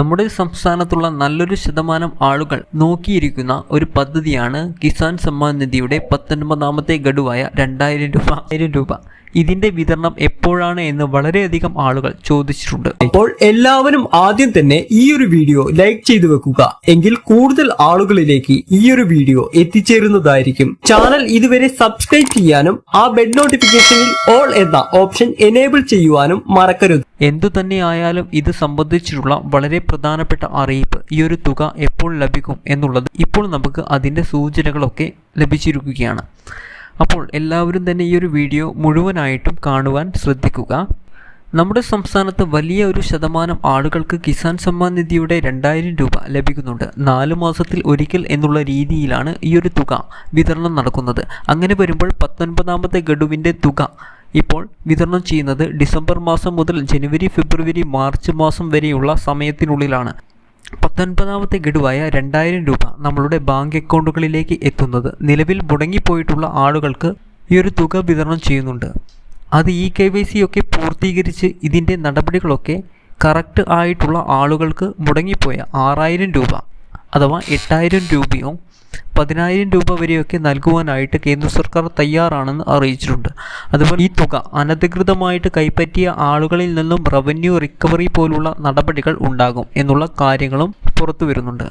നമ്മുടെ സംസ്ഥാനത്തുള്ള നല്ലൊരു ശതമാനം ആളുകൾ നോക്കിയിരിക്കുന്ന ഒരു പദ്ധതിയാണ് കിസാൻ സമ്മാൻ നിധിയുടെ പത്തൊൻപതാമത്തെ ഗഡുവായ രണ്ടായിരം രൂപ. ആയിരം രൂപ. ഇതിന്റെ വിതരണം എപ്പോഴാണ് എന്ന് വളരെയധികം ആളുകൾ ചോദിച്ചിട്ടുണ്ട്. അപ്പോൾ എല്ലാവരും ആദ്യം തന്നെ ഈ ഒരു വീഡിയോ ലൈക്ക് ചെയ്തു വെക്കുക. എങ്കിൽ കൂടുതൽ ആളുകളിലേക്ക് ഈ ഒരു വീഡിയോ എത്തിച്ചേരുന്നതായിരിക്കും. ചാനൽ ഇതുവരെ സബ്സ്ക്രൈബ് ചെയ്യാനും ആ ബെഡ് നോട്ടിഫിക്കേഷനിൽ ഓൾ എന്ന ഓപ്ഷൻ എനേബിൾ ചെയ്യുവാനും മറക്കരുത്. എന്തു തന്നെ ഇത് സംബന്ധിച്ചിട്ടുള്ള വളരെ പ്രധാനപ്പെട്ട അറിയിപ്പ്. ഈ ഒരു തുക എപ്പോൾ ലഭിക്കും എന്നുള്ളത് ഇപ്പോൾ നമുക്ക് അതിന്റെ സൂചനകളൊക്കെ ലഭിച്ചിരിക്കുകയാണ്. അപ്പോൾ എല്ലാവരും തന്നെ ഈ ഒരു വീഡിയോ മുഴുവനായിട്ടും കാണുവാൻ ശ്രദ്ധിക്കുക. നമ്മുടെ സംസ്ഥാനത്ത് വലിയ ഒരു ശതമാനം ആളുകൾക്ക് കിസാൻ സമ്മാൻ നിധിയുടെ രണ്ടായിരം രൂപ ലഭിക്കുന്നുണ്ട്. നാല് മാസത്തിൽ ഒരിക്കൽ എന്നുള്ള രീതിയിലാണ് ഈ ഒരു തുക വിതരണം നടക്കുന്നത്. അങ്ങനെ വരുമ്പോൾ പത്തൊൻപതാമത്തെ ഗഡുവിന്റെ തുക ഇപ്പോൾ വിതരണം ചെയ്യുന്നത് ഡിസംബർ മാസം മുതൽ ജനുവരി ഫെബ്രുവരി മാർച്ച് മാസം വരെയുള്ള സമയത്തിനുള്ളിലാണ്. പത്തൊൻപതാമത്തെ ഗഡുവായ രണ്ടായിരം രൂപ നമ്മളുടെ ബാങ്ക് അക്കൗണ്ടുകളിലേക്ക് എത്തുന്നത് നിലവിൽ മുടങ്ങിപ്പോയിട്ടുള്ള ആളുകൾക്ക് ഈ ഒരു തുക വിതരണം ചെയ്യുന്നുണ്ട്. അത് ഇ കെ വൈ സി ഒക്കെ പൂർത്തീകരിച്ച് ഇതിന്റെ നടപടികളൊക്കെ കറക്റ്റ് ആയിട്ടുള്ള ആളുകൾക്ക് മുടങ്ങിപ്പോയ ആറായിരം രൂപ. അഥവാ എട്ടായിരം രൂപയോ പതിനായിരം രൂപ വരെയൊക്കെ നൽകുവാനായിട്ട് കേന്ദ്ര സർക്കാർ തയ്യാറാണെന്ന് അറിയിച്ചിട്ടുണ്ട്. അതുപോലെ ഈ തുക അനധികൃതമായിട്ട് കൈപ്പറ്റിയ ആളുകളിൽ നിന്നും റവന്യൂ റിക്കവറി പോലുള്ള നടപടികൾ ഉണ്ടാകും എന്നുള്ള കാര്യങ്ങളും പുറത്തു വരുന്നുണ്ട്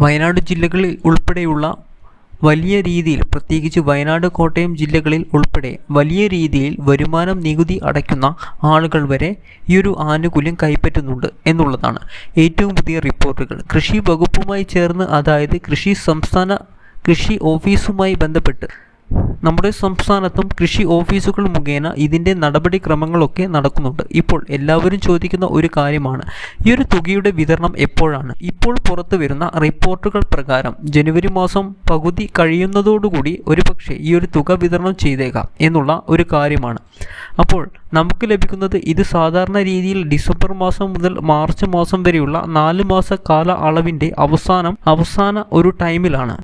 വയനാട് ജില്ലകളിൽ ഉൾപ്പെടെയുള്ള വലിയ രീതിയിൽ പ്രത്യേകിച്ച് വയനാട് കോട്ടയം ജില്ലകളിൽ ഉൾപ്പെടെ വലിയ രീതിയിൽ വരുമാനം നികുതി അടയ്ക്കുന്ന ആളുകൾ വരെ ഈ ഒരു ആനുകൂല്യം കൈപ്പറ്റുന്നുണ്ട് എന്നുള്ളതാണ് ഏറ്റവും പുതിയ റിപ്പോർട്ടുകൾ. കൃഷി വകുപ്പുമായി ചേർന്ന് അതായത് കൃഷി സംസ്ഥാന കൃഷി ഓഫീസുമായി ബന്ധപ്പെട്ട് നമ്മുടെ സംസ്ഥാനത്തും കൃഷി ഓഫീസുകൾ മുഖേന ഇതിന്റെ നടപടിക്രമങ്ങളൊക്കെ നടക്കുന്നുണ്ട്. ഇപ്പോൾ എല്ലാവരും ചോദിക്കുന്ന ഒരു കാര്യമാണ് ഈ ഒരു തുകയുടെ വിതരണം എപ്പോഴാണ്? ഇപ്പോൾ പുറത്തു വരുന്ന റിപ്പോർട്ടുകൾ പ്രകാരം ജനുവരി മാസം പകുതി കഴിയുന്നതോടുകൂടി ഒരുപക്ഷെ ഈ ഒരു തുക വിതരണം ചെയ്തേക്കാം എന്നുള്ള ഒരു കാര്യമാണ്. അപ്പോൾ നമുക്ക് ലഭിക്കുന്നത് ഇത് സാധാരണ രീതിയിൽ ഡിസംബർ മാസം മുതൽ മാർച്ച് മാസം വരെയുള്ള നാല് മാസ കാല അളവിന്റെ അവസാനം അവസാന ഒരു ടൈമിലാണ്.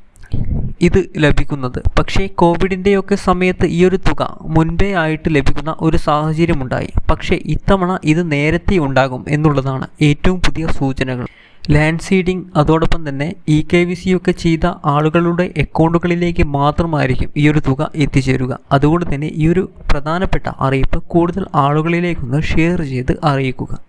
ഇത് ലഭിക്കുന്നത്. പക്ഷേ കോവിഡിന്റെയൊക്കെ സമയത്ത് ഈ ഒരു തുക മുൻപേ ആയിട്ട് ലഭിക്കുന്ന ഒരു സാഹചര്യമുണ്ടായി. പക്ഷേ ഇത്തവണ ഇത് നേരത്തെ ഉണ്ടാകും എന്നുള്ളതാണ് ഏറ്റവും പുതിയ സൂചനകൾ. ലാൻഡ് സീഡിംഗ് അതോടൊപ്പം തന്നെ ഇ കെ വി സി ഒക്കെ ചെയ്ത ആളുകളുടെ അക്കൗണ്ടുകളിലേക്ക് മാത്രമായിരിക്കും ഈ ഒരു തുക എത്തിച്ചേരുക. അതുകൊണ്ട് തന്നെ ഈ ഒരു പ്രധാനപ്പെട്ട അറിയിപ്പ് കൂടുതൽ ആളുകളിലേക്കൊന്ന് ഷെയർ ചെയ്ത് അറിയിക്കുക.